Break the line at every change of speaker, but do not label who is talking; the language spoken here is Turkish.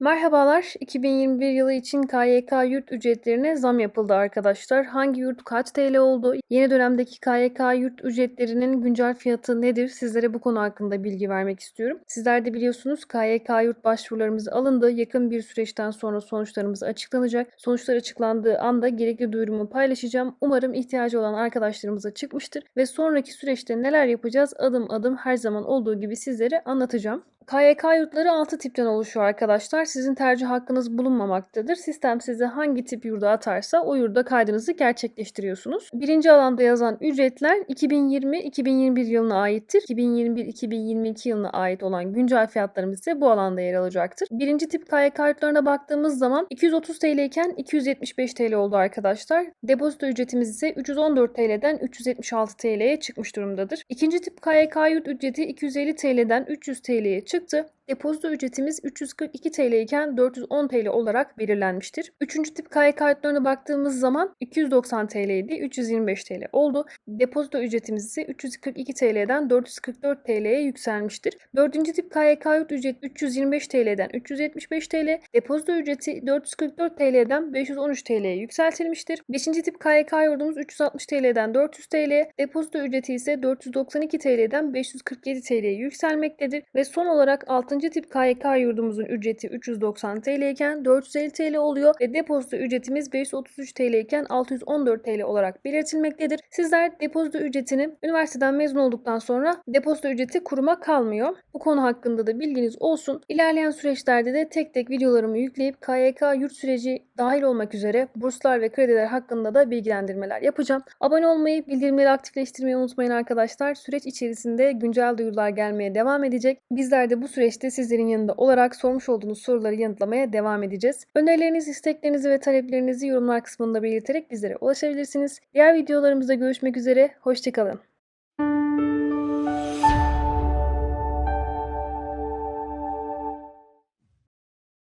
Merhabalar. 2021 yılı için KYK yurt ücretlerine zam yapıldı arkadaşlar. Hangi yurt kaç TL oldu? Yeni dönemdeki KYK yurt ücretlerinin güncel fiyatı nedir? Sizlere bu konu hakkında bilgi vermek istiyorum. Sizler de biliyorsunuz KYK yurt başvurularımız alındı. Yakın bir süreçten sonra sonuçlarımız açıklanacak. Sonuçlar açıklandığı anda gerekli duyurumu paylaşacağım. Umarım ihtiyacı olan arkadaşlarımıza çıkmıştır ve sonraki süreçte neler yapacağız adım adım her zaman olduğu gibi sizlere anlatacağım. KYK yurtları 6 tipten oluşuyor arkadaşlar. Sizin tercih hakkınız bulunmamaktadır. Sistem size hangi tip yurda atarsa o yurda kaydınızı gerçekleştiriyorsunuz. Birinci alanda yazan ücretler 2020-2021 yılına aittir. 2021-2022 yılına ait olan güncel fiyatlarımız ise bu alanda yer alacaktır. Birinci tip KYK yurtlarına baktığımız zaman 230 TL iken 275 TL oldu arkadaşlar. Depozito ücretimiz ise 314 TL'den 376 TL'ye çıkmış durumdadır. İkinci tip KYK yurt ücreti 250 TL'den 300 TL'ye çıktı Depozito ücretimiz 342 TL iken 410 TL olarak belirlenmiştir. Üçüncü tip KYK kartlarına baktığımız zaman 290 TL idi, 325 TL oldu. Depozito ücretimiz ise 342 TL'den 444 TL'ye yükselmiştir. Dördüncü tip KYK yurt ücreti 325 TL'den 375 TL, depozito ücreti 444 TL'den 513 TL'ye yükseltilmiştir. Beşinci tip KYK yurdumuz 360 TL'den 400 TL, depozito ücreti ise 492 TL'den 547 TL'ye yükselmektedir. Ve son olarak 6. tip KYK yurdumuzun ücreti 390 TL iken 450 TL oluyor ve depozito ücretimiz 533 TL iken 614 TL olarak belirtilmektedir. Sizler depozito ücretini üniversiteden mezun olduktan sonra depozito ücreti kuruma kalmıyor. Bu konu hakkında da bilginiz olsun. İlerleyen süreçlerde de tek tek videolarımı yükleyip KYK yurt süreci dahil olmak üzere burslar ve krediler hakkında da bilgilendirmeler yapacağım. Abone olmayı, bildirimleri aktifleştirmeyi unutmayın arkadaşlar. Süreç içerisinde güncel duyurular gelmeye devam edecek. Bizler de bu süreçte sizlerin yanında olarak sormuş olduğunuz soruları yanıtlamaya devam edeceğiz. Önerilerinizi, isteklerinizi ve taleplerinizi yorumlar kısmında belirterek bizlere ulaşabilirsiniz. Diğer videolarımızda görüşmek üzere. Hoşçakalın.